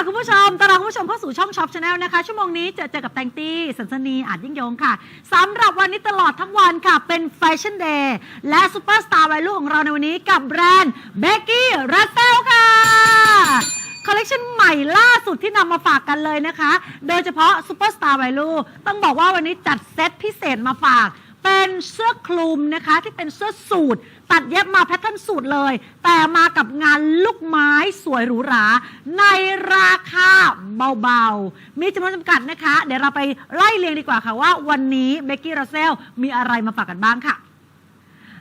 ค่ะคุณผู้ชมตอนรับคุณผู้ชมเข้าสู่ช่องช็อปชาแนลนะคะ ชั่วโมงนี้จอเจอกับแตงตี้สันสนีอาจยิ่งยงค่ะสำหรับวันนี้ตลอดทั้งวันค่ะ เป็นแฟชั่นเดย์และซูเปอร์สตาร์วัยรุ่นของเราในวันนี้กับแบรนด์เบกกี้รัสเซลค่ะคอลเลกชันใหม่ล่าสุดที่นำมาฝากกันเลยนะคะ โดยเฉพาะซูเปอร์สตาร์วัยรุ่นต้องบอกว่าวันนี้จัดเซตพิเศษมาฝากเป็นเสื้อคลุมนะคะที่เป็นเสื้อสูท ตัดเย็บมาแพทเทิร์นสูทเลย แต่มากับงานลูกไม้สวยหรูหรา ในราคาเบาๆ มีจำนวนจำกัดนะคะ เดี๋ยวเราไปไล่เรียงดีกว่าค่ะว่าวันนี้เบกกี้ราเซลมีอะไรมาฝากกันบ้างค่ะ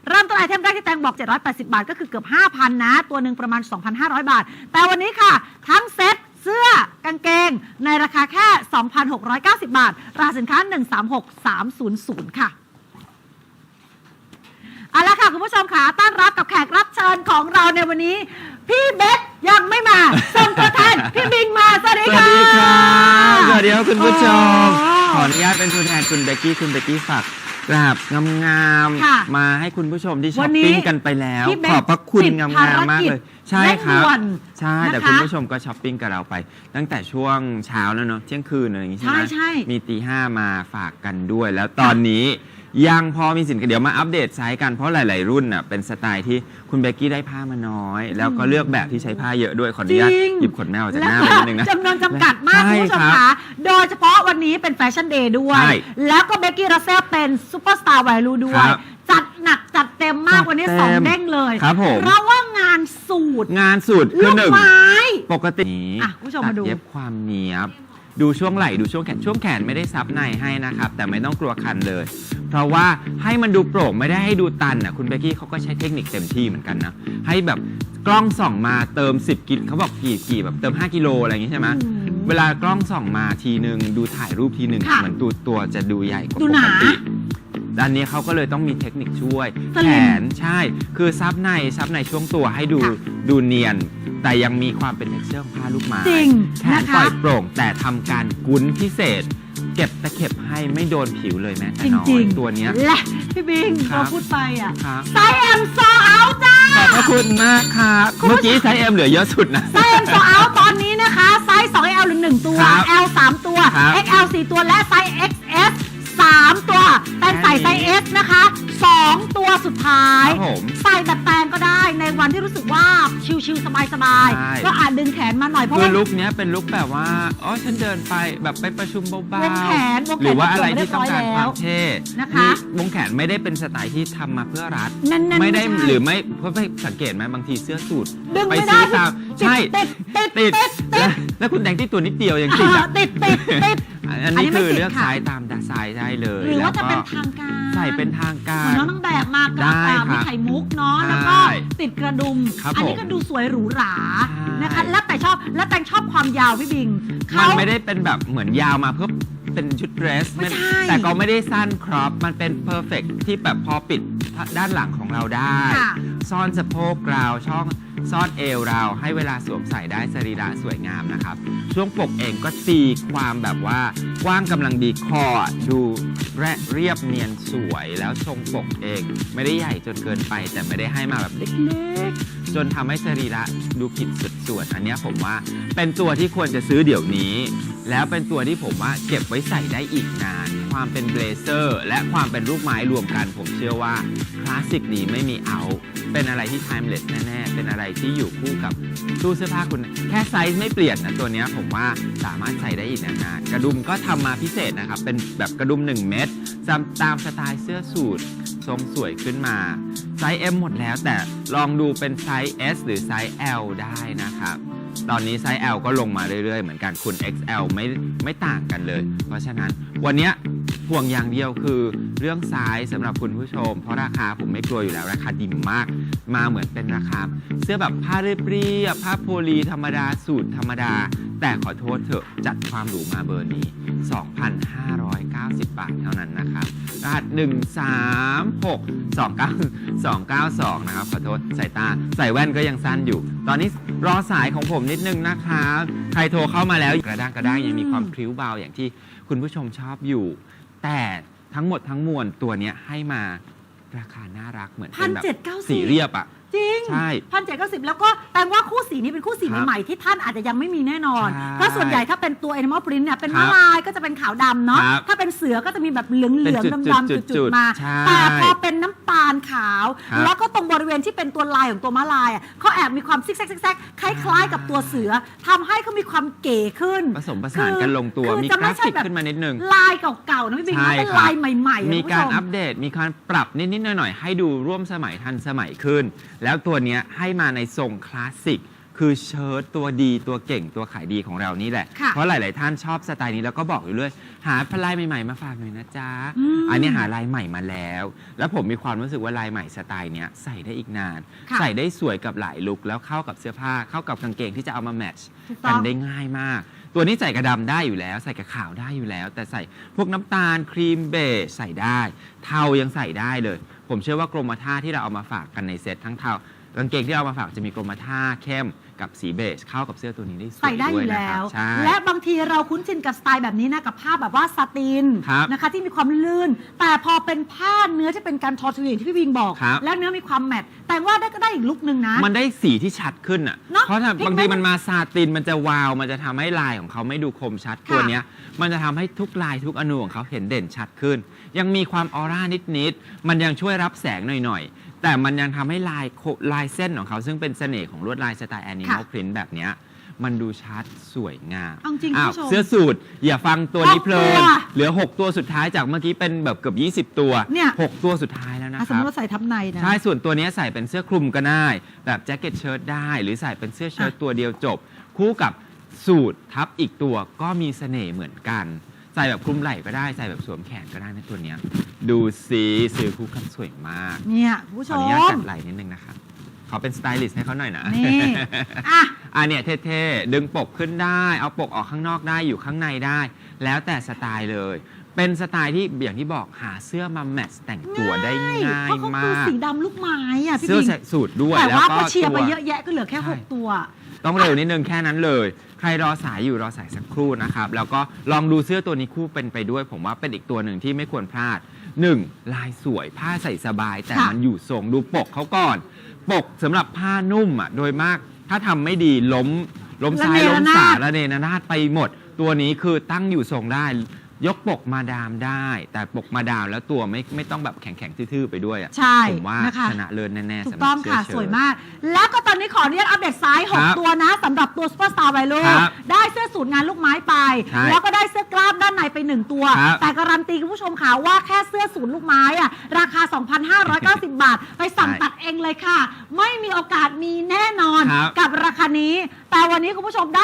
เริ่มต้นไอเทมแรกที่แตงบอก 780 บาท ก็คือเกือบ 5,000 นะ ตัวหนึ่งประมาณ 2,500 บาท แต่วันนี้ค่ะ ทั้งเซ็ตเสื้อกางเกง ในราคาแค่ 2,690 บาท ราคาสินค้า 136300 ค่ะ เอาละค่ะคุณผู้ชมค่ะต้อนรับกับแขกรับเชิญของเราในวันนี้ พี่เบคยังไม่มาส่งตัวแทนพี่บิงมาสวัสดีสวัค่ะสดีครับสวัสดีครับคุณผู้ชมโอ้ขออนุญาตเป็นตัวแทนคุณเบกกี้ คุณเบกกี้ฝากกราบงามค่ะๆมาให้คุณผู้ชมที่ช้วัอปนนี้ปิ้งกันไปแล้ว พี่เบคขอบพระคุณติดงามภารๆมากกิจเลย ใช่ครัเร่งบด่วนใช่ แต่นะคะคุณผู้ชมก็ช้อปปิ้งกับเราไป ตั้งแต่ช่วงเช้าแล้วเนาะ เที่ยงคืนอะไรอย่างงี้ใช่ไหมใช่ใช่ มีตีห้ามาฝากกันด้วย แล้วตอนนี้ ยังพอมีสินค้าเดี๋ยวมาอัปเดตไซส์กันเพราะหลาย ๆ รุ่นน่ะเป็นสไตล์ที่คุณเบกกี้ได้ผ้ามาน้อย แล้วก็เลือกแบบที่ใช้ผ้าเยอะด้วยขออนุญาตจริง หยิบขนแมวจากหแล้วน้าก็ไปนิดนึงนะ จำนวนจำกัดมากใช่คุณผู้ชมครับคะโดยเฉพาะวันนี้เป็นแฟชั่นเดย์ด้วย ใช่แล้วก็เบกกี้รัสเซลเป็นซูเปอร์สตาร์ไวรูด้วคย รับจัดหนักจัดเต็มมากจัดวันนี้เต็มสองเด้งเลยครับผม เพราะว่างานสูตรงานสุดคืลูอกหนึ่งไม้ ปกตินี้อะคุณผู้ชมมาดู ตัเย็บความเนียบ ดูช่วงไหล่ดูช่วงแขนช่วงแขนไม่ได้ซับในให้นะครับ แต่ไม่ต้องกลัวคันเลย เพราะว่าให้มันดูโปร่งไม่ได้ให้ดูตันอะคุณเบกกี้เขาก็ใช้เทคนิคเต็มที่เหมือนกันนะให้แบบกล้องส่องมาเติม 10 กิโลเขาบอกกี่กี่แบบเติม 5 กิโลอะไรอย่างงี้ใช่ไหมอืมเวลากล้องส่องมาทีหนึ่งดูถ่ายรูปทีหนึ่งค่ะเหมือนตัวตัวจะดูใหญ่กว่าดูปหนา กติ ด้านนี้เขาก็เลยต้องมีเทคนิคช่วย สลิแขมนใช่ คือซับในซับในช่วงตัวให้ดูค่ะดูเนียน แต่ยังมีความเป็นเท็กเจอร์ของผ้าลูกไม้จริงแขนนะคะปล่อยโปร่งแต่ทำการกุ้นพิเศษ เก็บตะเข็บให้ไม่โดนผิวเลยแม้แต่จน้อริยงๆตัวเนี้ย และพี่บิงครัเราบ พูดไปอะครับไซส์เอ็มโซเอาจ้า ขอบพระคุณมากครับคุณผู้ชมเมื่อกี้ไซส์เอ็มเหลือเยอะสุดนะ ไซส์ M 2 out ตอนนี้นะคะ ไซส์ 2L หรือ 1 ตัว ครับ L 3 ตัว ครับ XL 4 ตัว และไซส์ XS 3 ตัวแตงใส่ไซส์ S นะคะ 2 ตัวสุดท้าย ครับผมใส่แบบแตงก็ได้ในวันที่รู้สึกว่าชิลๆสบายใช่ ๆ ก็อาจดึงแขนมาหน่อยเพราะคือว่า ลุคเนี้ยเป็นลุคแบบว่าอ๋อฉันเดินไปแบบไปประชุมเบาๆวงแขนวงแขนหรือว่าอะไรที่ต้องการเรียบร้อยความเท่นะคะ วงแขนไม่ได้เป็นสไตล์ที่ทำมาเพื่อรัด นั่นๆไม่ได้ไม่ใช่ หรือไม่เพราะไปสังเกตไหมบางทีเสื้อสูทดึงไปไม่ซื้ได้อตามใช่ติดติดติดติดติแล้ดวแล้วคุณแดงที่ตัวนิดเดียวยังติดอะติดติดติดอันอันนี้นี้ไม่คือติดเลือกค่ะไซส์ตามดาไซส์ได้เลยหรือว่าจะแล้วก็เป็นทางการ ใส่เป็นทางกาเหมือนรน้องนางแบบมากระได้เป๋าครัมีบไข่มุกเนาะใช่แล้วก็ติดกระดุม ครับอันี้ผมก็ดูสวยหรูหราใช่นะคะแล้วแต่ชอบแล้วแต่ชอบความยาวพี่บิงมันเขาไม่ได้เป็นแบบเหมือนยาวมาเพื่อเป็นชุดเดรสไม่ใช่ แต่ก็ไม่ได้สั้นครอปมันเป็นเพอร์เฟกที่แบบพอปิด ด้านหลังของเราได้ ค่ะ ซ่อนสะโพกเราช่องซ่อนเอวเราให้เวลาสวมใส่ได้สรีระสวยงามนะครับ ช่วงปกเองก็ตีความแบบว่ากว้างกำลังดีคอดูและเรียบเนียนสวยแล้วทรงปกเอง ไม่ได้ใหญ่จนเกินไป แต่ไม่ได้ให้มาแบบเล็กๆ จนทำให้สรีระดูผิดสัดส่วน อันเนี้ยผมว่าเป็นตัวที่ควรจะซื้อเดี๋ยวนี้ แล้วเป็นตัวที่ผมว่าเก็บไว้ใส่ได้อีกนาน ความเป็นเบลเซอร์และความเป็นรูปไม้รวมกัน ผมเชื่อว่าคลาสสิกนี้ไม่มีเอา เป็นอะไรที่ timeless แน่ๆ เป็นอะไรที่อยู่คู่กับตู้เสื้อผ้าคุณ แค่ไซส์ไม่เปลี่ยนนะตัวนี้ผมว่าสามารถใส่ได้อีกนานๆกระดุมก็ทำมาพิเศษนะครับ เป็นแบบกระดุม 1 เม็ด ตามตามสไตล์เสื้อสูททรงสวยขึ้นมา ไซส์ M หมดแล้วแต่ลองดูเป็นไซส์ S หรือไซส์ L ได้นะครับ ตอนนี้ไซส์ L ก็ลงมาเรื่อยๆ เหมือนกันคุณ XL ไม่ไม่ต่างกันเลย เพราะฉะนั้นวันนี้ ห่วงอย่างเดียวคือเรื่องไซส์สำหรับคุณผู้ชม เพราะราคาผมไม่กลัวอยู่แล้ว ราคาดีมาก มาเหมือนเป็นราคา เสื้อแบบผ้าเรียบๆผ้าโพลีธรรมดาสูตรธรรมดา แต่ขอโทษเถอะจัดความหรูมาเบอร์นี้ 2,590 บาทเท่านั้นนะครับรหัส136 29 292 นะครับ ขอโทษสายตา ใส่แว่นก็ยังสั้นอยู่ ตอนนี้รอสายของผมนิดนึงนะครับ ใครโทรเข้ามาแล้วกระด้างกระด้างยังมีความพริ้วเบาอย่างที่คุณผู้ชมชอบอยู่ แต่ทั้งหมดทั้งมวลตัวเนี้ยให้มาราคาน่ารักเหมือนเป็นแบบ1,790 สีเรียบอะ จริงใช่พันเจ็ดเก้าสิบแล้วก็แต่ว่าคู่สีนี้เป็นคู่สีครับใหม่ๆที่ท่านอาจจะยังไม่มีแน่นอน ใช่เพราะส่วนใหญ่ถ้าเป็นตัว Animal Print เนี่ยเป็นครัม้าบลายก็จะเป็นขาวดำเนาะครับถ้าเป็นเสือก็จะมีแบบเหลืองเหลืองเป็นจุดดำๆจุจุดดจุดๆมา ใช่แต่พอเป็นน้ำตาลขาว ครับแล้วก็ตรงบริเวณที่เป็นตัวลายของตัวม้าลายอะเขาแอบมีความซิกแซกซิกแซกคล้าย ๆ กับตัวเสือทำให้เขามีความเก๋ขึ้นผสมผสานกันลงตัวคือมีจะกไม่ราใช่ฟิกแบบขึ้นมานิดนึงลายเก่าๆนะพี่บิงใช่นะเป็นครับลายใหม่ๆมีคุณผู้การช อัปเดตมีการปรับนิดๆหน่อยๆให้ดูร่วมสมัยทันสมัยขึ้นแล้วตัวเนี้ยให้มาในทรงคลาสสิก คือเชิ้ตตัวดีตัวเก่งตัวขายดีของเรานี่แหละ ค่ะเพราะหลาย ๆ ท่านชอบสไตล์นี้แล้วก็บอกอยู่เลยหาพลายใหม่ ๆ มาฝากหน่อยนะจ๊ะอืมอันนี้หาลายใหม่มาแล้ว แล้วผมมีความรู้สึกว่าลายใหม่สไตล์เนี้ยใส่ได้อีกนาน ค่ะ ใส่ได้สวยกับหลายลุคแล้วเข้ากับเสื้อผ้าเข้ากับกางเกงที่จะเอามาแมทช์ ถูกต้กัอนง ได้ง่ายมาก ตัวนี้ใส่กระดำได้อยู่แล้ว ใส่กับขาวได้อยู่แล้ว แต่ใส่พวกน้ำตาลครีมเบจใส่ได้ เทายังใส่ได้เลย ผมเชื่อว่ากรมท่าที่เราเอามาฝากกันในเซตทั้งเทา กางเกงที่เอามาฝากจะมีกรมท่าเข้มกับสีเบจเข้ากับเสื้อตัวนี้ได้สวยใส่ได้อด้วยยู่นะคแล้รับว ใช่ และบางทีเราคุ้นชินกับสไตล์แบบนี้นะกับผ้าแบบว่าสตินครับนะคะ ที่มีความลื่น แต่พอเป็นผ้าเนื้อที่เป็นการทอทูอย่างที่พี่วิงบอก ครับ แล้วเนื้อมีความแมทแต่ว่าได้ก็ได้อีกลุกหนึ่งนะ มันได้สีที่ชัดขึ้นอะ เนอะเพราะถ้าพลิกบางทีไหมมันมาซาตินมันจะวาว มันจะทำให้ลายของเขาไม่ดูคมชัดค่ะตัวเนี้ย มันจะทำให้ทุกลายทุกอนูของเขาเห็นเด่นชัดขึ้น ยังมีความออร่านิดๆ มันยังช่วยรับแสงหน่อยๆ แต่มันยังทำให้ลายโคลายเส้นของเขาซึ่งเป็นเสน่ห์ของลวดลายสไตล์แอนิมอลค่ะ พรินแบบเนี้ยมันดูชัดสวยงามเอาจริงอ้าวคุณผู้ชม เสื้อสูทอย่าฟังตัวนี้หกเพลิตัน วเหลือ 6 ตัวสุดท้ายจากเมื่อกี้เป็นแบบเกือบ 20 ตัว เนี่ยหกตัวสุดท้ายแล้วนะอะคสมมรับ ติว่าใส่ทับในนะ ใช่ ส่วนตัวนี้ใส่เป็นเสื้อคลุมก็ได้ แบบแจ็คเก็ตเชิ้ตได้ หรือใส่เป็นเสื้อเชิ้ตอะตัวเดียวจบ คู่กับสูททับอีกตัวก็มีเสน่ห์เหมือนกัน ใส่แบบคลุมไหล่ก็ได้ ใส่แบบสวมแขนก็ได้นะตัวเนี้ย ดูสีซื้อคู่กันสวยมากเนี่ยคุณผู้ขชออมนุญาตจัดไหล่นิดนึงนะครับขอเป็นสไตลิสต์ให้เขาหน่อยนะ นี่ อะอะเนี่ยเท่ๆ ดึงปกขึ้นได้ เอาปกออกข้างนอกได้อยู่ข้างในได้ แล้วแต่สไตล์เลย เป็นสไตล์ที่อย่างที่บอกหาเสื้อมาแมทช์แต่งตัวได้ง่ายเพราะเขามาคือกสีดำลูกไม้อะพี่เสื้อบิงใส่สูทด้วยแต่แล้วว่าก็พอเชียร์ตัวไปเยอะแยะก็เหลือแค่ ใช่หกตัว ต้องเร็วนิดนึงแค่นั้นเลย ใครรอสายอยู่รอสายสักครู่นะครับ แล้วก็ลองดูเสื้อตัวนี้คู่เป็นไปด้วย ผมว่าเป็นอีกตัวหนึ่งที่ไม่ควรพลาด 1. ลายสวยผ้าใส่สบาย แต่ค่ะมันอยู่ทรงดูปกเขาก่อน ปกสำหรับผ้านุ่มอะโดยมากถ้าทำไม่ดีล้มล้มซ้ายระเนล้ระมนาดสาระเนระนาดไปหมด ตัวนี้คือตั้งอยู่ทรงได้ ยกปกมาดามได้ แต่ปกมาดามแล้วตัวไม่ไม่ต้องแบบแข็งๆทื่อๆไปด้วยอะใช่ผมว่านะคะ ชนะเลิศแน่ๆถูสำกหรัต้บองเสื้อค่ะเชิ้ต สวยมาก แล้วก็ตอนนี้ขออนุญาตอัปเดตซ้าย ครับ6 ตัวนะสำหรับตัวซูเปอร์สตาร์ไวลูครับได้เสื้อสูทงานลูกไม้ไป ใช่แล้วก็ได้เสื้อกล้ามด้านในไป 1 ตัว ครับแต่การันตีคุณผู้ชมค่ะว่าแค่เสื้อสูทลูกไม้อะราคา 2,590 บาท ไปสั่งใช่ตัดเองเลยค่ะ ไม่มีโอกาสมีแน่นอน ครับกับราคานี้ แต่วันนี้คุณผู้ชมได้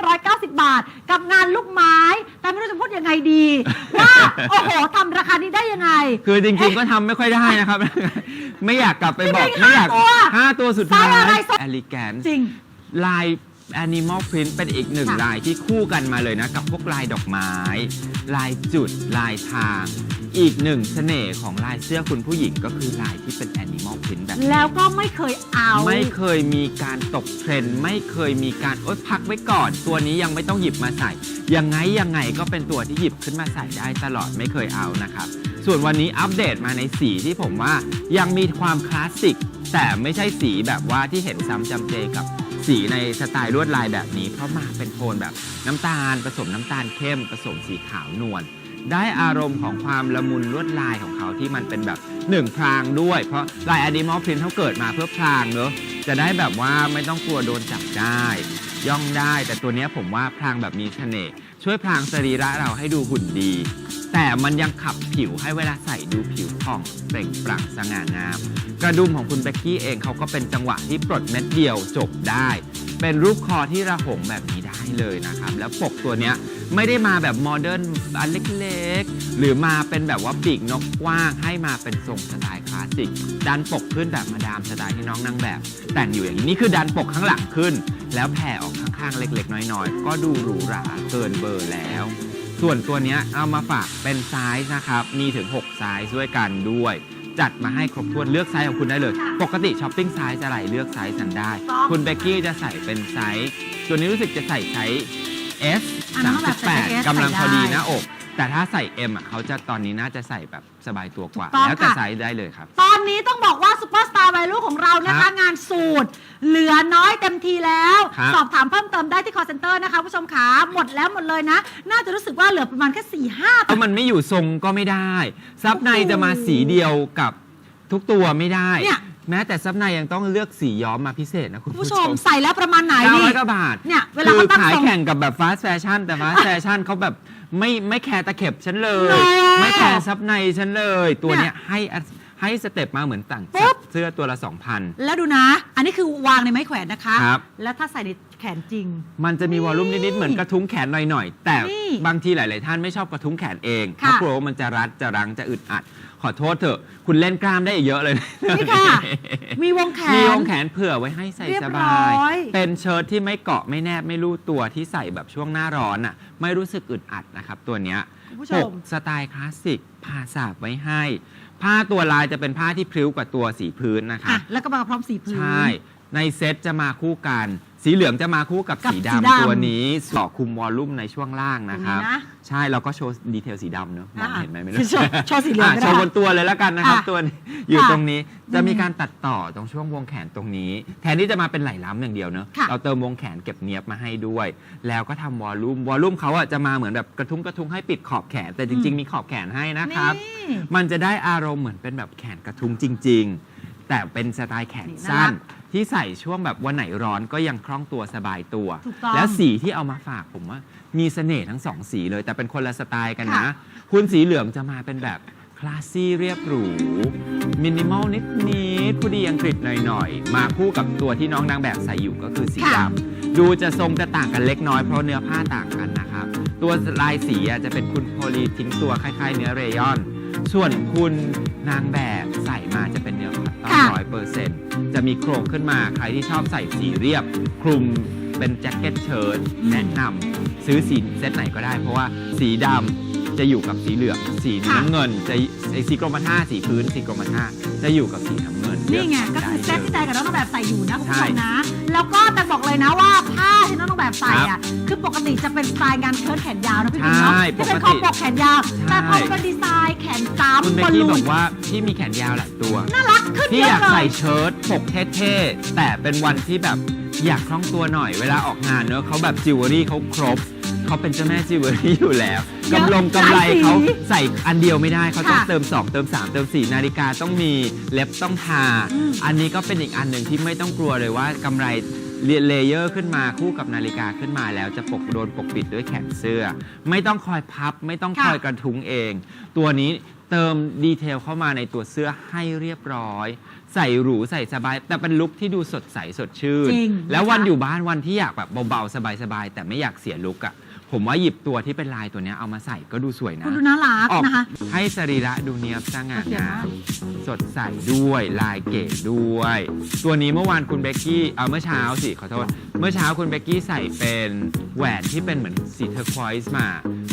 2,590 บาท กับงานลูกไม้ แต่ไม่รู้จะพูดยังไงดี ว่า โอ้โหทำราคานี้ได้ยังไง คือจริงๆ ก็ทำไม่ค่อยได้นะครับ ไม่อยากกลับไปบอกพี่ไม่อยากห้าตัวห้าตัวสุดท้ายไซส์อะไรอลิแกนจริง ลาย Animal Print เป็นอีกหนึ่งค่ะลายที่คู่กันมาเลยนะ กับพวกลายดอกไม้ ลายจุดลายทาง อีกหนึ่งเสน่ห์ของลายเสื้อคุณผู้หญิงก็คือลายที่เป็น Animal Print แบบนี้ แล้วก็ไม่เคยเอา ไม่เคยมีการตกเทรนด์ไม่เคยมีการโอ๊ยพักไว้ก่อน ตัวนี้ยังไม่ต้องหยิบมาใส่ ยังไงยังไงก็เป็นตัวที่หยิบขึ้นมาใส่ได้ตลอดไม่เคยเอานะครับ ส่วนวันนี้อัปเดตมาในสีที่ผมว่ายังมีความคลาสสิกแต่ไม่ใช่สีแบบว่าที่เห็นซ้ำจำเจกับ สีในสไตล์ลวดลายแบบนี้เพราะมาเป็นโทนแบบน้ำตาล ผสมน้ำตาลเข้ม ผสมสีขาวนวลได้อารมณ์ของความละมุนลวดลายของเขาที่มันเป็นแบบหนึ่งพรางด้วย เพราะลายอดีมอฟเพลินเขาเกิดมาเพื่อพรางเนอะจะได้แบบว่าไม่ต้องกลัวโดนจับได้ ย่องได้ แต่ตัวเนี้ยผมว่าพรางแบบมีเสน่ห์ช่วยพรางสรีระเราให้ดูหุ่นดี แต่มันยังขับผิวให้เวลาใส่ดูผิวผ่องเปล่งปลั่งสง่างาม กระดุมของคุณเบกกี้เองเขาก็เป็นจังหวะที่ปลดเม็ดเดียวจบได้ เป็นรูปคอที่ระหงแบบนี้ ได้เลยนะครับ แล้วปกตัวเนี้ยไม่ได้มาแบบโมเดิร์นอันเล็กๆ หรือมาเป็นแบบว่าปีกนกกว้างให้มาเป็นทรงสไตล์คลาสสิกดันปกขึ้นแบบมาดามสไตล์ที่น้องนางแบบ แต่งอยู่อย่างนี้นี่คือดันปกข้างหลังขึ้น แล้วแผ่ออกข้างๆเล็ก ๆ น้อยๆ ก็ดูหรูหราเกินเบอร์แล้ว ส่วนตัวเนี้ยเอามาฝากเป็นไซส์นะครับมีถึง6ไซส์ด้วยกันด้วย จัดมาให้ครบถ้วนเลือกไซส์ของคุณได้เลยค่ะปกติช้อปปิ้งไซส์อะไรเลือกไซส์นั้นได้ต้องคุณเบกกี้จะใส่เป็นไซส์ ตัวนี้รู้สึกจะใส่ไซส์ S อันนั้นแบบใส่ S 38กำลังพอดีใส่ได้หน้าอก แต่ถ้าใส่ M อะเขาจะตอนนี้น่าจะใส่แบบสบายตัวกว่า ถูกต้องแล้วแต่ค่ะ ไซส์ได้เลยครับ ตอนนี้ต้องบอกว่าซูเปอร์สตาร์วัยรุ่นของเรานะครัคะบงานสูตร เหลือน้อยเต็มทีแล้ว ครับ สอบถามเพิ่มเติมได้ที่ call center นะคะผู้ชมขาหมดแล้วหมดเลยนะ น่าจะรู้สึกว่าเหลือประมาณแค่4ี่ห้า เพราะมันไม่อยู่ทรงก็ไม่ได้ ซับในจะมาสีเดียวกับทุกตัวไม่ได้ เนี่ย แม้แต่ซับในยังต้องเลือกสีย้อมมาพิเศษนะคุณผู้ผู้ชชมมใส่แล้วประมาณไหนเก้านี่ร้อยกว่าบาทเนี่ยเวลาคือเขาตั้งขายทรงแข่งกับแบบฟาสแฟชั่นแต่ฟาสแฟชั่นเขาแบบไม่ไม่แคร์ตะเข็บฉันเลยแล้วไม่แคร์ซับในฉันเลย ตัวเนี่เนี้ยยให้อัดให้สเต็ปมาเหมือนต่างปุ๊จับดเสื้อตัวละ2,000แล้วดูนะ อันนี้คือวางในไม้แขวนนะคะ ครับ แล้วถ้าใส่ในแข นจริง มันจะมีวอลลุ่มนิด ๆ เหมือนกระทุ้งแขนหน่อย ๆ แต่นี่บางทีหลาย ๆ ท่านไม่ชอบกระทุ้งแขนเองเพค่ะ ราะกลัวว่ามันจะรัดจะรั้งจะอึดอัด ขอโทษเถอะ คุณเล่นกล้ามได้อีกเยอะเลย นี่ค่ะ มีวงแขน มีวงแขนเผื่อไว้ให้ใส่เรียบสร้บายอยเป็นเชิ้ตที่ไม่เกาะไม่แนบไม่รูดตัวที่ใส่แบบช่วงหน้าร้อนอะ ไม่รู้สึกอึดอัดนะครับตัวเนี้ยคุณผู้ชปมกสไตล์คลาสสิกผ้าสาบไว้ให้ ผ้าตัวลายจะเป็นผ้าที่พริ้วกว่าตัวสีพื้นนะคอะรับแล้วก็มาพร้อมสีพื้น ใช่ ในเซ็ตจะมาคู่กัน สีเหลืองจะมาคู่กับกับสีสีดำดำตัวนี้สอกคุมวอลลุ่มในช่วงล่างนะครับ ตรงนี้นะใช่เราก็โชว์ดีเทลสีดำเนอะมองอะเห็นไหมไม่รู้โชว์โชว์สีเหลืองก็ได้ะโชว์บนตัวเลยแล้วกันนะครับ อะตัวนี้อยู่ค่ะตรงนี้จะมีอืมการตัดต่อตรงช่วงวงแขนตรงนี้ แทนที่จะมาเป็นไหล่ล้ำอย่างเดียวเนอะค่ะ เราเติมวงแขนเก็บเนียบมาให้ด้วย แล้วก็ทำวอลลุ่มวอลลุ่มเขาอะจะมาเหมือนแบบกระทุ้งกระทุ้งให้ปิดขอบแขนแต่จริง ๆ มีขอบแขนให้นะครับ นี่ มันจะได้อารมณ์เหมือนเป็นแบบแขนกระทุ้งจริง ๆ แต่เป็นสไตล์แขนสั้นนี่น่ารักที่ใส่ช่วงแบบวันไหนร้อนก็ยังคล่องตัวสบายตัว ถูกต้องแล้วสีที่เอามาฝากผมว่า มีเสน่ห์ทั้งสองสีเลย แต่เป็นคนละสไตล์กันนะ ค่ะ คุณสีเหลืองจะมาเป็นแบบคลาสซี่เรียบหรู มินิมอลนิดนิดๆผู้ดีอังกฤษหน่อยๆ มาคู่กับตัวที่น้องนางแบบใส่อยู่ก็คือสีดำดูจะทรงจะต่างกันเล็กน้อยเพราะเนื้อผ้าต่างกันนะครับ ตัวลายสีอะจะเป็นคุณโพลีทิ้งตัวคล้ายๆ เนื้อเรยอน ส่วนคุณนางแบบใส่มาจะเป็นเนื้อคอตตอนค่ะร้อยเปอร์เซ็นต์จะมีโครงขึ้นมาใครที่ชอบใส่สีเรียบ คลุมเป็นแจ็คเก็ตเชิ้ตแนะนำซื้อสีเซตไหนก็ได้ เพราะว่าสีดำจะอยู่กับสีเหลือง สีค่ะน้ำเงิน จะไอ้สีกรมท่าสีพื้นสีกรมท่าจะอยู่กับสีน้ำเงิ นนี่ไงลืก็ด้คือเซตที่แตลงกับน้องแบบใส่อยู่นะคุณผู้ชใช่มนะ แล้วก็แต่บอกเลยนะว่าผ้าที่น้องแบบใส่อะคือปกติจะเป็นสไตล์งานเชิ้ตแขนยาวนะพี่บิ๊กเนาะใช่ที่เป็นปคกอติปกแขนยาวใช่แต่พอเป็นดีไซน์แขนจ้คุณเบำบกอลกี้ลูบอนกว่าพี่มีแขนยาวหลายตัว น่ารักขึ้นพี่เยอยาอะกเลใส่ย เชิ้ตปกเท่ๆแต่เป็นวันที่แบบอยากคล่องตัวหน่อยเวลาออกงานเนอะเขาแบบจิวเวลรี่เขาครบ เขาเป็นเจ้าแม่จิวเวลรี่อยู่แล้วเยอะกำลงกำไรหลายสีเขาใส่อันเดียวไม่ได้เขาต้องค่ะเติม 2 เติม 3 เติม 4 นาฬิกาต้องมีเล็บต้องทาอืมอันนี้ก็เป็นอีกอันหนึ่งที่ไม่ต้องกลัวเลยว่ากำไรเลเยอร์ขึ้นมาคู่กับนาฬิกาขึ้นมาแล้วจะปกโดนปกปิดด้วยแขนเสื้อ ไม่ต้องคอยพับ ไม่ต้องคอยกระทุ้งเอง ตัวนี้เติมดีเทลเข้ามาในตัวเสื้อให้เรียบร้อย ใส่หรูใส่สบาย แต่เป็นลุคที่ดูสดใสสดชื่น จริงแล้ววันนะคะ อยู่บ้านวันที่อยากแบบเบาๆ สบายๆ แต่ไม่อยากเสียลุคอะ ผมว่าหยิบตัวที่เป็นลายตัวเนี้ยเอามาใส่ก็ดูสวยนะ คุณดูน่ารักออกนะคะ ให้สรีระดูเนียบสง่าโอเคงามมากสดใสด้วยลายเก๋ด้วย ตัวนี้เมื่อวานคุณเบกกี้ เอาเมื่อเช้าสิ ขอโทษ เมื่อเช้าคุณเบกกี้ใส่เป็นแหวนที่เป็นเหมือนสีเทอร์ควอยส์มา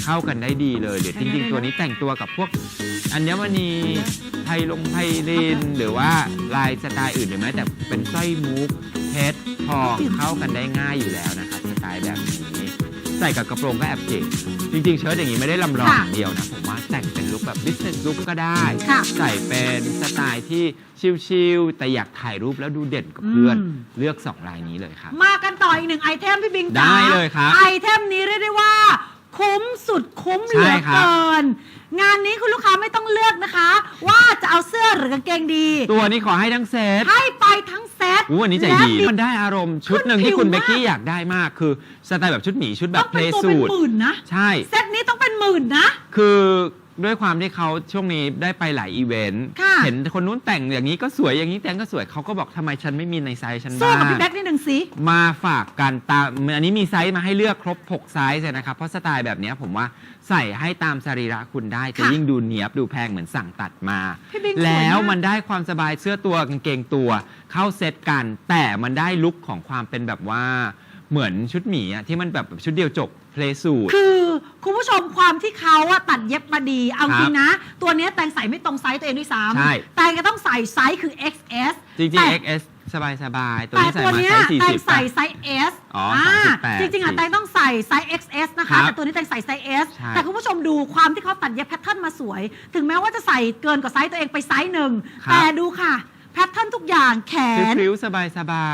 เข้ากันได้ดีเลย เดี๋ยวจริง ๆ ตัวนี้แต่งตัวกับพวกอัญมณีไทยลงไพลินหรือว่าลายสไตล์อื่นหรือแม้แต่เป็นสร้อยมุกเพชรทองเข้ากันได้ง่ายอยู่แล้วนะครับสไตล์แบบนี้ ใส่กับกระโปรงก็แอบเก๋จริงๆเชิ้ตอย่างนี้ไม่ได้ลำลองค่ะอย่างเดียวนะผมว่าแต่งเป็นลุคแบบ business look ก็ได้ ค่ะใส่เป็นสไตล์ที่ชิลๆแต่อยากถ่ายรูปแล้วดูเด่นกับเพื่อนอืม เลือกสองลายนี้เลยครับ มากันต่ออีกหนึ่งไอเทมพี่บิงจ๋าได้เลยครับ ไอเทมนี้เรียกได้ว่า คุ้มสุดคุ้มเหใช่ลือครับเกิน งานนี้คุณลูกค้าไม่ต้องเลือกนะคะ ว่าจะเอาเสื้อหรือกางเกงดี ตัวนี้ขอให้ทั้งเซตให้ไปทั้งเซตอู้วันนี้ใจและดีมีมันได้อารมณ์ชุดหนึ่งขึ้นที่คุณผิวเบกกี้มากอยากได้มากคือสไตล์แบบชุดหมีชุดแบต้บองเพลเป็นย์ตัวสูเป็นทหมื่นนะใช่เซตนี้ต้องเป็นหมื่นนะ คือ ด้วยความที่เขาช่วงนี้ได้ไปหลายอีเวนต์ค่ะ เห็นคนนู้นแต่งอย่างนี้ก็สวยอย่างนี้แต่งก็สวยเขาก็บอกทำไมฉันไม่มีในไซส์ฉันสู้บ้างกับพี่แบ็กนิดหนึ่งสิ มาฝากกันตามอันนี้มีไซส์มาให้เลือกครบ 6 ไซส์เลยนะครับ เพราะสไตล์แบบเนี้ยผมว่าใส่ให้ตามสรีระคุณได้จะค่ะยิ่งดูเนียบดูแพงเหมือนสั่งตัดมา พี่บิ๊กสวยแล้วมากมันได้ความสบายเสื้อตัวกางเกงตัว เข้าเซตกัน แต่มันได้ลุคของความเป็นแบบว่า เหมือนชุดหมีอะที่มันแบบชุดเดียวจบเพลสูทคือคุณผู้ชมความที่เขาอะตัดเย็บมาดี เอาครับจริงนะ ตัวเนี้ยแตงใส่ไม่ตรงไซส์ตัวเองด้วยซ้ใช่ำแตงก็ต้องใส่ไซส์คือ XS จริงแต่ๆ XS สบายสบายๆตัวแต่นี้ใส่ตัวมาเนี้ยไซส์แตง40 ใส่ป่ะไซส์ S อ๋อ38จริงๆอะสิแตงต้องใส่ไซส์ XS นะครัคะ บแต่ตัวนี้แตงใส่ไซส์ S ใช่แต่คุณผู้ชมดูความที่เขาตัดเย็บแพทเทิร์นมาสวย ถึงแม้ว่าจะใส่เกินกว่าไซส์ตัวเองไปไซส์หนึ่งครับ แต่ดูค่ะ แพทเทิร์นทุกอย่างแขนพริ้วๆสบาย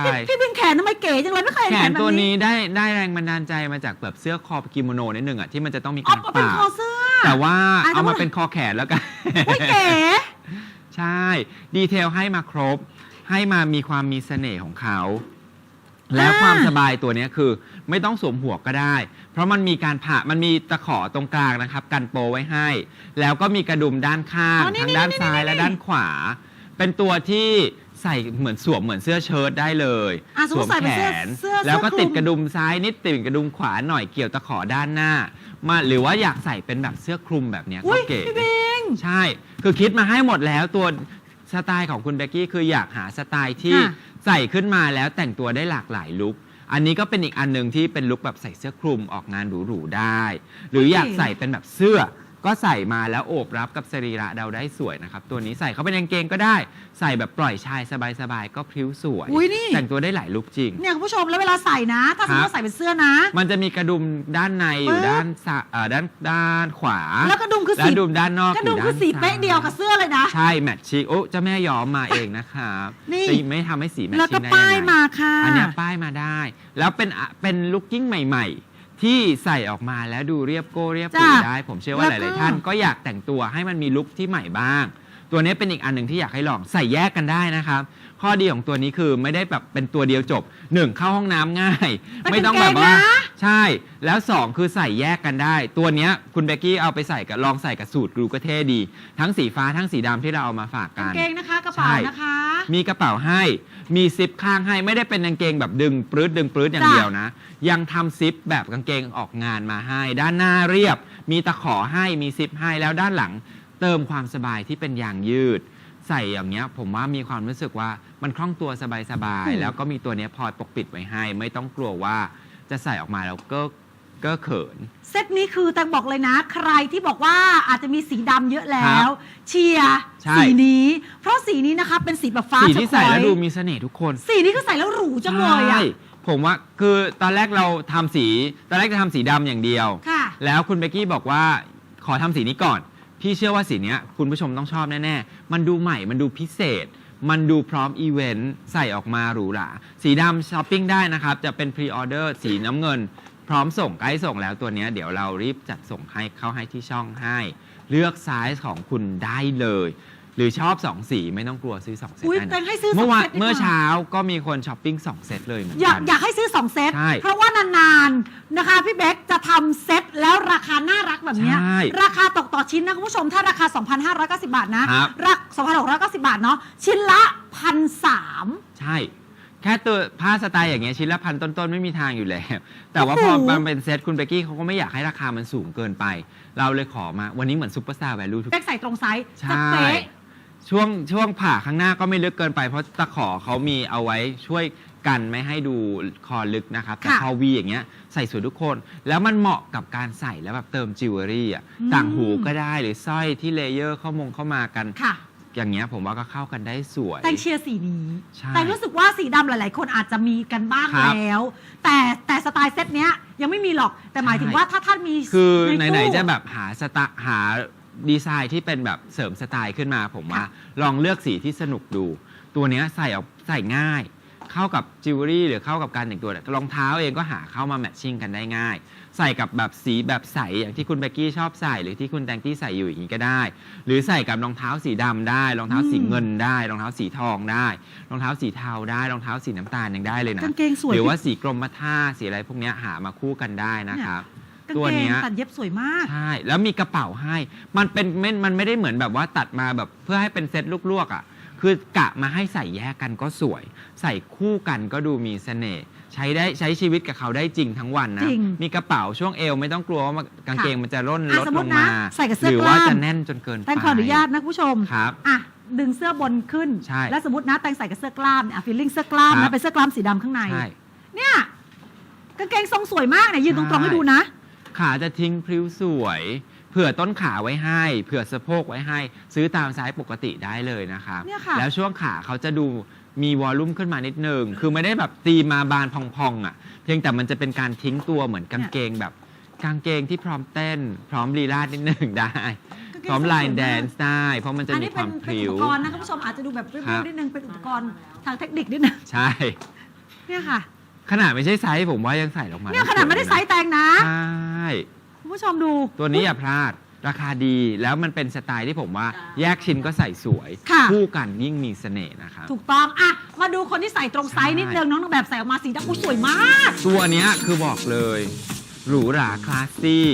พี่พี่บินแขนทำไมเก๋จังเลยไม่เคยๆเห็นแขแขนนแบบตัวนี้นี้ได้ได้แรงบันดาลใจมาจากแบบเสื้อคอกิโมโนนิดนึงอะที่มันจะต้องมีอ๋อการเป็นปาคอเสื้อ แต่ว่าอะเอามาทำไมเป็นคอแขนแล้วกัน อุ้ยเก๋ ใช่ ดีเทลให้มาครบ ให้มามีความมีเสน่ห์ของเขา แล้วความสบายตัวเนี้ยคือ ไม่ต้องสวมหัวกก็ได้ เพราะมันมีการผ่ามันมีตะขอตรงกลางนะครับ กันโปไว้ให้ แล้วก็มีกระดุมด้านข้าง อ๋อนี่ทั้งนี่ด้านนี่ซ้ายนี่ และด้านขวา เป็นตัวที่ใส่เหมือนสวมเหมือนเสื้อเชิ้ตได้เลยอะสมมติใส่เป็นเสื้อเสื้อแล้วก็เสื้อคลุม ติดกระดุมซ้ายนิดติดกระดุมขวาหน่อยเกี่ยวตะขอด้านหน้า มาหรือว่าอยากใส่เป็นแบบเสื้อคลุมแบบเนี้ยอุ้ก็ยเก๋ พี่บิง ใช่ คือคิดมาให้หมดแล้วตัวสไตล์ของคุณเบกกี้คืออยากหาสไตล์ที่ค่ะใส่ขึ้นมาแล้วแต่งตัวได้หลากหลายลุค อันนี้ก็เป็นอีกอันหนึ่งที่เป็นลุคแบบใส่เสื้อคลุมออกงานหรูๆได้ หรืออยากใส่เป็นแบบเสื้อ ก็ใส่มาแล้วโอบรับกับสรีระเราได้สวยนะครับ ตัวนี้ใส่เข้าไปในกางเกงก็ได้ ใส่แบบปล่อยชายสบายๆก็พริ้วสวย อุ้ยนี่ แต่งตัวได้หลายลุคจริง เนี่ยคุณผู้ชมแล้วเวลาใส่นะ ถ้าสมมติครับว่าใส่เป็นเสื้อนะ มันจะมีกระดุมด้านในอยู่ปึ๊บ ด้านซ้ายเอ่อด้านด้านขวาแล้วกระดุมคือและสีดุมด้านนอกกระดุมยู่คือสีด้านซ้าเป๊ะเดียวกับเสื้อเลยนะ ใช่แมทชิ่งโอ้เจ้าแม่ย้อมมาเองนะครับนี่ จะไม่ทำให้สีแมทแล้วก็ชิ่งได้ป้ายยังไง มาค่ะ อันเนี้ยป้ายมาได้ แล้วเป็นอะเป็นลุคกิ้งใหม่ ๆ ที่ใส่ออกมาแล้วดูเรียบโก้เรียบหรูจ้ะได้ ผมเชื่อว่าแล้หวก็ ลาย ๆ ท่านก็อยากแต่งตัวให้มันมีลุคที่ใหม่บ้าง ตัวนี้เป็นอีกอันหนึ่งที่อยากให้ลองใส่แยกกันได้นะครับ ข้อดีของตัวนี้คือไม่ได้แบบเป็นตัวเดียวจบหนึ่งเข้าห้องน้ำง่ายเป็นไม่ต้องแบบว่ากางเกงนะ ใช่ แล้วสองคือใส่แยกกันได้ ตัวเนี้ยคุณเบกกี้เอาไปใส่กับลองใส่กับสูตรดูก็เท่ดี ทั้งสีฟ้าทั้งสีดำที่เราเอามาฝากกากังนเกงนะคะกระเป๋าใช่นะคะ มีกระเป๋าให้ มีซิปข้างให้ ไม่ได้เป็นกางเกงแบบดึงปลื้ดดึงปลื้ดอย่างจ้ะ เดียวนะ ยังทำซิปแบบกางเกงออกงานมาให้ ด้านหน้าเรียบ มีตะขอให้ มีซิปให้ แล้วด้านหลัง เติมความสบายที่เป็นยางยืด ใส่อย่างเงี้ยผมว่ามีความรู้สึกว่ามันคล่องตัวสบายอืม ๆ แล้วก็มีตัวเนี้ยพอปกปิดไว้ให้ ไม่ต้องกลัวว่าจะใส่ออกมาแล้วก็ก็เขิน เซตนี้คือแตงบอกเลยนะ ใครที่บอกว่าอาจจะมีสีดำเยอะแล้ว เชียร์ใช่ สีนี้ เพราะสีนี้นะคะเป็นสีแบบฟ้าสีที่ใส่แล้วเทอร์ดูควอยมีเสน่ห์ทุกคน สีนี้คือใส่แล้วหรูจังเลยอะ ใช่ผมว่าคือตอนแรกเราทำสี ตอนแรกจะทำสีดำอย่างเดียว ค่ะ แล้วคุณเบกกี้บอกว่าขอทำสีนี้ก่อน พี่เชื่อว่าสีเนี้ยคุณผู้ชมต้องชอบแน่ ๆ มันดูใหม่ มันดูพิเศษ มันดูพร้อมอีเวนต์ใส่ออกมาหรูหรา สีดำช้อปปิ้งได้นะครับ จะเป็นพรีออเดอร์สีน้ำเงิน พร้อมส่งใกล้ส่งแล้วตัวเนี้ยเดี๋ยวเรารีบจัดส่งให้เข้าให้ที่ช่องให้ เลือกไซส์ของคุณได้เลย หรือชอบ 2 สีไม่ต้องกลัวซื้อ 2 เซตอุ้ยได้แตนะงให้ซื้อสเมื่อองวานเซตดีกว่าเมื่อเช้าก็มีคนช้อปปิ้ง 2 เซตเลยเหมือนอยากักนอยากให้ซื้อ 2 เซต ใช่เพราะว่านานๆนะคะ พี่เบ็กจะทำเซตแล้วราคาน่ารักแบบเนี้ยใช่ราคาตกต่อชิ้นนะคุณผู้ชม ถ้าราคา 2,590 บาทนะครับ รัก2,690 บาทเนาะชิ้นละพันสามใช่ แค่ตัวผ้าสไตล์อย่างเงี้ยชิ้นละพันต้นๆ ไม่มีทางอยู่แล้ว แต่ว่าโอ้พโหอมันเป็นเซตคุณเบกกี้เขาก็ไม่อยากให้ราคามันสูงเกินไป เราเลยขอมาวันนี้เหมือนซุปเปอร์สตาร์แวลูทุก เบ็กใส่ตรงไซส์ใช่จะเป๊ะ ช่วงช่วงผ่าข้างหน้าก็ไม่ลึกเกินไป เพราะตะขอเขามีเอาไว้ช่วยกันไม่ให้ดูคอลึกนะครับ แต่ค่ะพอวีอย่างเงี้ยใส่สวยทุกคน แล้วมันเหมาะกับการใส่แล้วแบบเติมจิวเวลรี่อะอืม ต่างหูก็ได้หรือสร้อยที่เลเยอร์เข้ามงเข้ามากัน ค่ะ อย่างเงี้ยผมว่าก็เข้ากันได้สวย แตงเชียร์สีนี้ ใช่แต่รู้สึกว่าสีดำหลาย ๆ คนอาจจะมีกันบ้างครับแล้ว แต่แต่สไตล์เซตเนี้ยยังไม่มีหรอกแต่หมายถึงใช่ ว่าถ้าท่านมีคือตู้ไหนๆจะแบบหาสไตล์หา ดีไซน์ที่เป็นแบบเสริมสไตล์ขึ้นมา ผมว่าค่ะลองเลือกสีที่สนุกดู ตัวเนี้ยใส่ออกใส่ง่าย เข้ากับจิวเวลรี่หรือเข้ากับการแต่งตัวรองเท้าเองก็หาเข้ามาแมทชิ่งกันได้ง่าย ใส่กับแบบสีแบบใสอย่างที่คุณเบกกี้ชอบใส่ หรือที่คุณแตงกี้ใส่อยู่อย่างนี้ก็ได้ หรือใส่กับรองเท้าสีดำได้รองเท้าสีอืมเงินได้ รองเท้าสีทองได้ รองเท้าสีเทาได้รองเท้าสีน้ำตาลยังได้เลยนะกางเกงสวย หรือว่าสีกรมท่าสีอะไรพวกเนี้ยหามาคู่กันได้นะครับ กางตัวเกเนี้งยตัดเย็บสวยมาก ใช่แล้วมีกระเป๋าให้ มันเป็นไม่มันไม่ได้เหมือนแบบว่าตัดมาแบบเพื่อให้เป็นเซ็ตลวกๆอะ คือกะมาให้ใส่แยกกันก็สวย ใส่คู่กันก็ดูมีเสน่ห์ใช้ได้ใช้ชีวิตกับเขาได้จริงทั้งวันนะ จริงมีกระเป๋าช่วงเอวไม่ต้องกลัวว่ามันกางเกงมันจะร่นอะลดสมมุลติงนะมาใส่กับเสื้อหรือว่ากล้าม จะแน่นจนเกินไปแตงขออนุญาตนะคุณผู้ชม ครับ อะ ดึงเสื้อบนขึ้น ใช่แล้วสมมตินะแตงใส่กับเสื้อกล้ามเนี่ยฟีลลิ่งเสื้อกล้ามครันะบ เป็นเสื้อกล้ามสีดำข้างใน ใช่ เนี่ยกางเกงทรงสวยมากเนี่ยยืนตรงๆให้ดูนะ ขาจะทิ้งพริ้วสวย เผื่อต้นขาไว้ให้ เผื่อสะโพกไว้ให้ ซื้อตามไซส์ปกติได้เลยนะครับเนี่ยค่ะ แล้วช่วงขาเขาจะดูมีวอลลุ่มขึ้นมานิดนึง คือไม่ได้แบบตีมาบานพองๆอะ เพียงแต่มันจะเป็นการทิ้งตัวเหมือนกางเกงแบบกางเกงที่พร้อมเต้น พร้อมลีลาดนิดนึงได้กางเกงพร้อมลายสวยมากแดนซ์ได้ เพราะมันจะอันมีนี้คเป็วานมพเป็นริ้อุว ปกรณ์นะคุณผู้ชมอาจจะดูแบบเรียครับบๆนิดนึงเป็นอุปกรณ์ทางเทคนิคนิดนึงใช่ เนี่ยค่ะ ขนาดไม่ใช่ไซส์ผมว่ายังใส่ลงมาเนี่ยขนาดไม่ได้ไซส์แตงนะ ใช่คุณผู้ชมดู ตัวนี้อย่าพลาดราคาดีแล้วมันเป็นสไตล์ที่ผมว่า แยกชิ้นก็ใส่สวยค่ะ คู่กันยิ่งมีเสน่ห์นะครับ ถูกต้องอะมาดูคนที่ใส่ตรงไซส์ใช่นิดนึงน้องนางแบบใส่ออกมาสีดำอุ้ยสวยมาก ตัวเนี้ยคือบอกเลย หรูหราคลาสซี่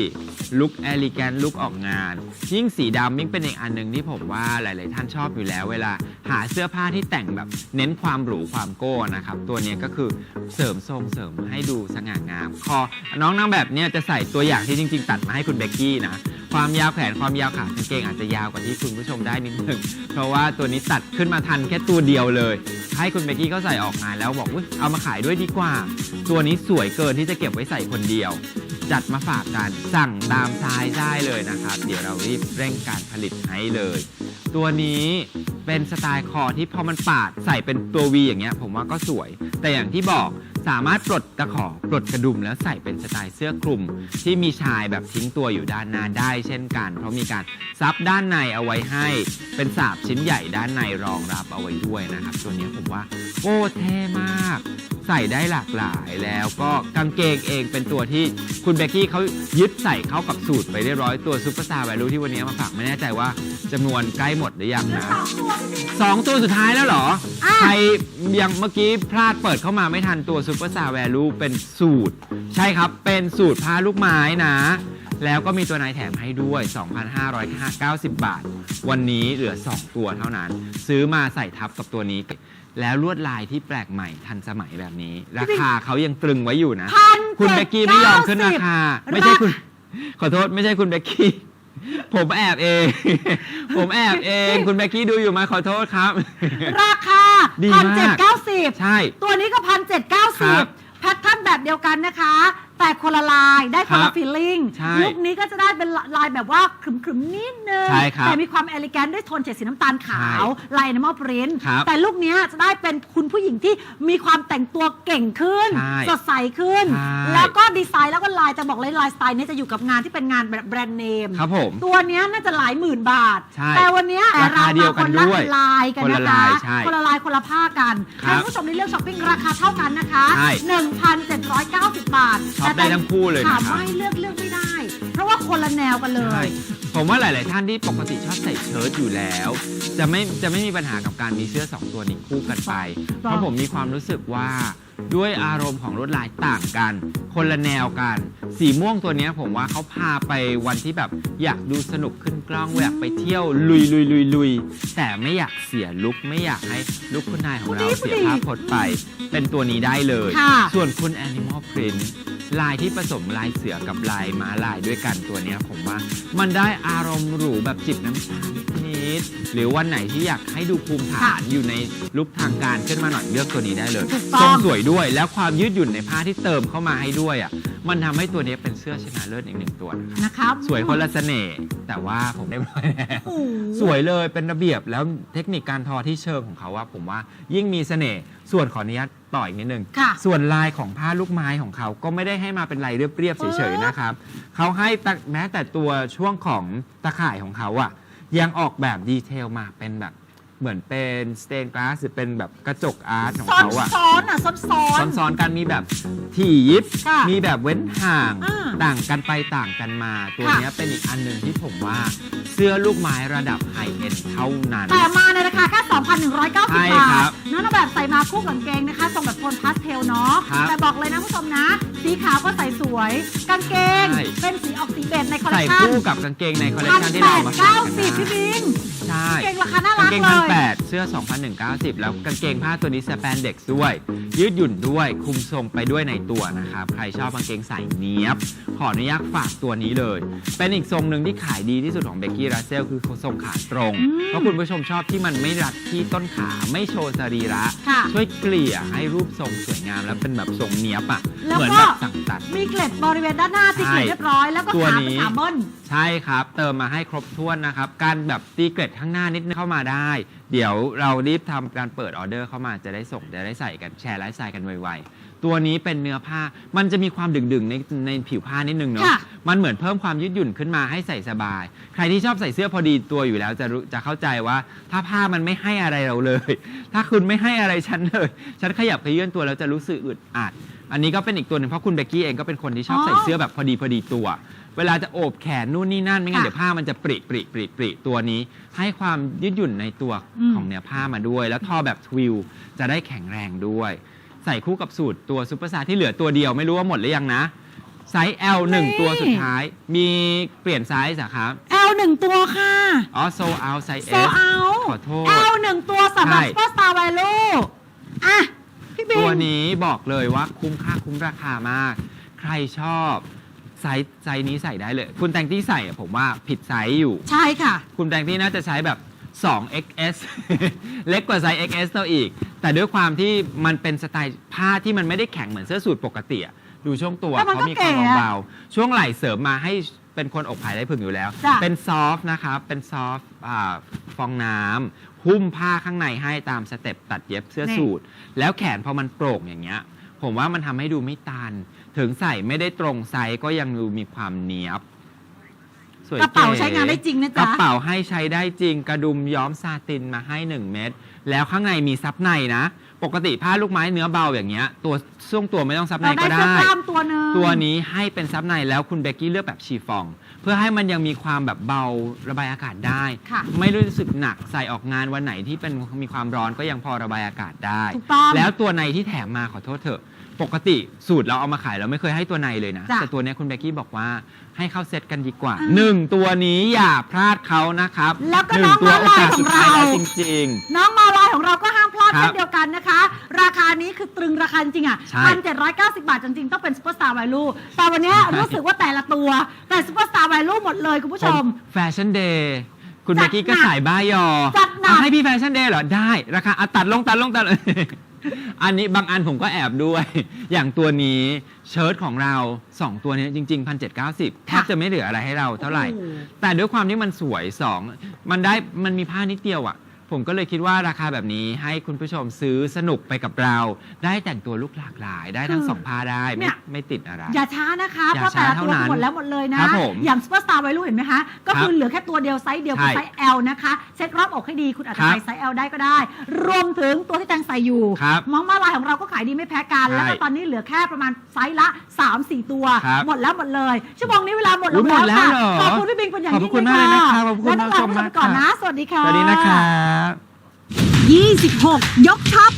ลุคเอลิแกนลุคออกงาน ยิ่งสีดำยิ่งเป็นอีกอันหนึ่งที่ผมว่าหลาย ๆ ท่านชอบอยู่แล้ว เวลาหาเสื้อผ้าที่แต่งแบบเน้นความหรูความโก้นะครับ ตัวนี้ก็คือเสริมทรงเสริมให้ดูสง่างาม คอน้องนางแบบเนี้ยจะใส่ตัวอย่างที่จริง ๆ ตัดมาให้คุณเบกกี้นะความยาวแขนความยาวขากางเกงอาจจะยาวกว่าที่คุณผู้ชมได้นิดนึงเพราะว่าตัวนี้ตัดขึ้นมาทันแค่ตัวเดียวเลย ให้คุณเบกกี้เขาใส่ออกงานแล้วบอกว่าเอามาขายด้วยดีกว่า ตัวนี้สวยเกินที่จะเก็บไว้ใส่คนเดียว จัดมาฝากกัน สั่งตามไซส์ได้เลยนะครับ เดี๋ยวเรารีบเร่งการผลิตให้เลย ตัวนี้เป็นสไตล์คอที่พอมันปาดใส่เป็นตัววีอย่างเงี้ย ผมว่าก็สวย แต่อย่างที่บอก สามารถปลดตะขอปลดกระดุมแล้วใส่เป็นสไตล์เสื้อคลุม ที่มีชายแบบทิ้งตัวอยู่ด้านหน้าได้เช่นกัน เพราะมีการซับด้านในเอาไว้ให้ เป็นสาบชิ้นใหญ่ด้านในรองรับเอาไว้ด้วยนะครับ ตัวนี้ผมว่าโอ้เท่มาก ใส่ได้หลากหลายแล้วก็กางเกงเองเป็นตัวที่คุณเบกกี้เขายึดใส่เข้ากับสูตรไปเรียบร้อยตัวซูเปอร์สตาร์แวลูที่วันนี้มาฝากไม่แน่ใจว่าจำนวนใกล้หมดหรือยังเหลือนะสองตัวพี่บิ๊กสองตัวสุดท้ายแล้วเหรออะใครยังเมื่อกี้พลาดเปิดเข้ามาไม่ทันตัวซูเปอร์สตาร์แวลูเป็นสูตร ใช่ครับ เป็นสูตรผ้าลูกไม้นะ แล้วก็มีตัวนายแถมให้ด้วย 2,590 บาท วันนี้เหลือ 2 ตัวเท่านั้น ซื้อมาใส่ทับกับตัวนี้ แล้วลวดลายที่แปลกใหม่ทันสมัยแบบนี้ ราคาเขายังตรึงไว้อยู่นะพันคุณเบกกี้ไม่ยอมขึ้นราคา790ไม่ใช่คุณ ขอโทษไม่ใช่คุณเบกกี้ผมแอบเอง ผมแอบเอง คุณเบกกี้ดูอยู่ไหมขอโทษครับ ราคาดีพันมาเจ็ดกเก้า สิบใช่ ตัวนี้ก็พันเจ็ดเก้าคสิรับบ แพทเทิร์นแบบเดียวกันนะคะแต่คนละลายได้คนครัละบฟีลลิ่งใช่ลุคนี้ก็จะได้เป็นลายแบบว่าขรึมๆนิดนึง ใช่ครับแต่มีความเอลิแกนด้วยโทนเฉดสีน้ำตาลขาวใช่ลาย animal print ครับแต่ลุคนี้จะได้เป็นคุณผู้หญิงที่มีความแต่งตัวเก่งขึ้น ใช่สดใสขึ้น ใช่ แล้วก็ดีไซน์แล้วก็ลายจะบอกเลยลายสไตล์นี้จะอยู่กับงานที่เป็นงานแบบแบรนด์เนม ครับผม ตัวเนี้ยน่าจะหลายหมื่นบาท ใช่แต่วันเนี้ยราคาเดียวกันด้วยเรามาคนละลายกันคนนะละคะลายใช่คนละลายคนละผ้ากันครัให้บผู้ชมได้เลือกช้อปปิ้งราคาเท่ากันนะคะ ใช่1,790 บาทช็อปได้ทั้งคู่เลยถามนะครับว่าให้เลือกเลือกไม่ได้ เพราะว่าคนละแนวกันเลใช่ย ผมว่าหลาย ๆ ท่านที่ปกติชอบใส่เชิ้ตอยู่แล้ว จะไม่จะไม่มีปัญหากับการมีเสื้อ2ตัวนี้คู่กันไป เพราะผมมีความรู้สึกว่า ด้วยอารมณ์ของลวดลายต่างกัน คนละแนวกัน สีม่วงตัวเนี้ยผมว่าเขาพาไปวันที่แบบอยากดูสนุกขึ้นกล้องอยากไปเที่ยวลุยลุยลุยลุยแต่ไม่อยากเสียลุคไม่อยากให้ลุคคุณนายของเราพอดีเสียพอดีภาพพจน์ไป เป็นตัวนี้ได้เลย ค่ะ ส่วนคุณ Animal Print ลายที่ผสมลายเสือกับลายม้าลายด้วยกันตัวเนี้ยผมว่า มันได้อารมณ์หรูแบบจิบน้ำชานิด ๆหรือวันไหนที่อยากให้ดูภูมิฐานอยู่ในลุคทางการขึ้นมาหน่อยเลือกตัวนี้ได้เลยถูกต้อง ทรงสวยด้วยแล้วความยืดหยุ่นในผ้าที่เติมเข้ามาให้ด้วยอะมันทำให้ตัวนี้เป็นเสื้อชนะเลิศอีกหนึ่งตัวนะครับนะครับสวยคนละเสน่ห์แต่ว่าผมได้ร้อยแล้ว โอ้โห สวยเลยเป็นระเบียบแล้วเทคนิคการทอที่เชิงของเขาว่าผมว่ายิ่งมีเสน่ห์ส่วนขออนุญาตต่ออีกนิดนึง ค่ะส่วนลายของผ้าลูกไม้ของเขาก็ไม่ได้ให้มาเป็นลายเรียบๆเฉยๆนะครับ เขาให้ตะแม้แต่ตัวช่วงของตะข่ายของเขาอะ ยังออกแบบดีเทลมาเป็นแบบ เหมือนเป็นสเตนกลาสหรือเป็นแบบกระจกอาร์ตของซ้อนเขาอะ ซ้อนอะซ้อนซ้อน ซ้อนๆกันมีแบบถี่ยิบ ค่ะมีแบบเว้นห่างอ่าต่างกันไปต่างกันมา ตัวค่ะ เนี้ยเป็นอีกอันหนึ่งที่ผมว่าเสื้อลูกไม้ระดับไฮเอ็นเท่านั้น แต่มาในราคาแค่ 2,190 ใช่บาครัทบนั่นแบบใส่มาคู่กับกางเกงนะคะทรงแบบโทนพาสเทลเนาะ ครับแต่บอกเลยนะผู้ชมนะ สีขาวก็ใส่สวย กางเกง ใช่ เป็นสีออกสีเบจในคอลเลใส่คชันคู่กับกางเกงในคอลเลคพันชันที่แปเราดมาฝาเก้ากกันสิบนะ พี่บิงใช่เกงราคาน่ารักากงเกงเลพันยแปดเสื้อ 2,190 แล้วกางเกงผ้าตัวนี้สแปนเด็กด้วย ยืดหยุ่นด้วย คุมทรงไปด้วยในตัวนะครับ ใครชอบกางเกงใส่เนี้ยบ ขออนุญาตฝากตัวนี้เลย เป็นอีกทรงหนึ่งที่ขายดีที่สุดของเบกกี้ราเซลคือทรงขาตรงอืมเพราะคุณผู้ชมชอบที่มันไม่รัดที่ต้นขาไม่โชว์สรีระ ค่ะ ช่วยเกลี่ยให้รูปทรงสวยงามแล้วเป็นแบบทรงเนี้ยบอะแล้วเหมือนก็ แบบสั่งตัด มีเกล็ดบริเวณด้านหน้าที่ใช่เกล็ดเรียบร้อยแล้วก็ตัวขานี้เป็นขาเบิ้ล ใช่ครับ เติมมาให้ครบถ้วนนะครับ การแบบตีเกร็ดข้างหน้านิดนึงเข้ามาได้ เดี๋ยวเรารีบทำการเปิดออเดอร์เข้ามาจะได้ส่งจะได้ใส่กันแชร์ไลฟ์สไตล์กันไวๆตัวนี้เป็นเนื้อผ้ามันจะมีความดึงๆในในผิวผ้านิดนึงเนาะค่ะ มันเหมือนเพิ่มความยืดหยุ่นขึ้นมาให้ใส่สบาย ใครที่ชอบใส่เสื้อพอดีตัวอยู่แล้วจะรู้จะเข้าใจว่า ถ้าผ้ามันไม่ให้อะไรเราเลย ถ้าคุณไม่ให้อะไรฉันเลยฉันขยับขยื่นตัวแล้วจะรู้สึกอึดอัด อันนี้ก็เป็นอีกตัวหนึ่งเพราะคุณเบกกี้เองก็เป็นคนที่ชอบอ๋อใส่เสื้อแบบพอดีพอดีตัว เวลาจะโอบแขนนู่นนี่นั่นไม่งั้นค่ะเดี๋ยวผ้ามันจะปริปริปริปริตัวนี้ ให้ความยืดหยุ่นในตัวอืม ของเนื้อผ้ามาด้วย แล้วทอแบบทวิลจะได้แข็งแรงด้วย ใส่คู่กับสูตรตัวซูเปอร์ซาร์ที่เหลือตัวเดียวไม่รู้ว่าหมดหรือยังนะไซส์ L นี่1ตัวสุดท้าย มีเปลี่ยนไซส์อะครับแอลหนึ่งตัวค่ะอ๋อโซเอาไซส์ โซ S เอา ขอโทษแอลหนึ่งตัวสำหรับใช่ซูเปอร์สตาร์ไวลูอะ พี่บินตัวนี้บอกเลยว่าคุ้มค่าคุ้มราคามาก ใครชอบ ไซส์ไซส์นี้ใส่ได้เลย คุณแตงที่ใส่อะผมว่าผิดไซส์อยู่ ใช่ค่ะ คุณแตงที่น่าจะใช้แบบ 2XS เล็กกว่าไซส์ XS ตัวอีก แต่ด้วยความที่มันเป็นสไตล์ผ้าที่มันไม่ได้แข็งเหมือนเสื้อสูทปกติอะดูช่วงตัวแต่มันเขาก็มีความเก๋อะเบาๆช่วงไหล่เสริมมาให้เป็นคนอกผายได้ผึ่งอยู่แล้ว จ้ะ เป็นซอฟต์นะครับ เป็นซอฟต์อ่าฟองน้ำหุ้มผ้าข้างในให้ตามสเต็ปตัดเย็บเสื้อสูทแล้วแขนพอมันโปร่งอย่างเงี้ย ผมว่ามันทำให้ดูไม่ตัน ถึงใส่ไม่ได้ตรงไซส์ก็ยังดูมีความเนียบ สวยกระเป๋าก๋ใช้งานได้จริงนะกระจ๊ะเป๋าให้ใช้ได้จริง กระดุมย้อมซาตินมาให้ 1 เม็ดแล้วข้างในมีซับในนะ ปกติผ้าลูกไม้เนื้อเบาอย่างเงี้ยตัวช่วงตัวไม่ต้องซับในเราได้ก็เสื้อได้ กล้ามตัวหนึง ตัวนี้ให้เป็นซับในแล้วคุณเบกกี้เลือกแบบชีฟอง เพื่อให้มันยังมีความแบบเบาระบายอากาศได้ ค่ะไม่รู้สึกหนักใส่ออกงานวันไหนที่เป็นมีความร้อนก็ยังพอระบายอากาศได้ ถูกต้องแล้วตัวในที่แถมมาขอโทษเถอะ ปกติสูตรเราเอามาขายเราไม่เคยให้ตัวในเลยนะ จ้ะแต่ตัวเนี้ยคุณเบกกี้บอกว่าให้เข้าเซตกันดีกว่าอ่าหนึ่งตัวนี้อย่าพลาดเขานะครับแล้วก็หนึ่น้องตัวมาโอลายกาสขอสุงดท้ายเรา แล้วจริง น้องมาลาย ของเราก็ห้ามพลาดครัเช่บนเดียวกันนะคะ ราคานี้คือตรึงราคาจริงๆอะใช่พันเจ็ดร้อยเก้าสิบบาทจริงๆ ต้องเป็นซูเปอร์สตาร์ไวลูแต่วันเนี้ยรู้สึกว่าแต่ละตัว แต่ซูเปอร์สตาร์ไวลูหมดเลยคุณผู้ๆชม แฟชั่นเดย์คุณจัเบดกกี้ก็หนักสายบ้ายอจัดหนัก เอาให้พี่แฟชั่นเดย์เหรอ ได้ราคาอะตัดลงตัดลงตัดอันนี้บางอันผมก็แอบด้วย อย่างตัวนี้เชิ้ตของเรา 2 ตัวนี้จริง ๆ 1,790แทบจะไม่เหลืออะไรให้เราเท่าไหร่ โอ้โห แต่ด้วยความที่มันสวย 2 มันได้มันมีผ้านิดเดียวอะ ผมก็เลยคิดว่าราคาแบบนี้ให้คุณผู้ชมซื้อสนุกไปกับเรา ได้แต่งตัวลุกหลากหลาย ได้ทั้งคือสองผ้าได้เนี่ไม่ย ไม่ติดอะไร อย่าช้านะคะ อย่าเพราะแต่ละช้าตัวเท่านั้นหมดแล้วหมดเลยนะ ครับผมอย่างซูเปอร์สตาร์ไวลูเห็นไหมคะ ก็คือครับเหลือแค่ตัวเดียวไซส์เดียวคือใช่ไซส์ L นะคะเซ็ตรอบอกให้ดีคุณอาจจะครับใส่ไซส์ L ได้ก็ได้ รวมถึงตัวที่แตงใส่อยู่ ครับมองมาลายของเราก็ขายดีไม่แพ้กัน ใช่แล้วก็ตอนนี้เหลือแค่ประมาณไซส์ละ 3-4 ตัว ครับหมดแล้วหมดเลย ชั่วโมงนี้เวลาหมดลอุ๊งยหมดแล้วค่ะแล้วเหรอขอบคุณพี่บิงเป็นอย่างขอบยิ่งคุณเลยมากเลยค่ะนะครับขอบคุณและต้องลาคุณผู้ชมไปก่อนนะ สวัสดีค่ะ สวัสดีนะครับ26 ยกทัพ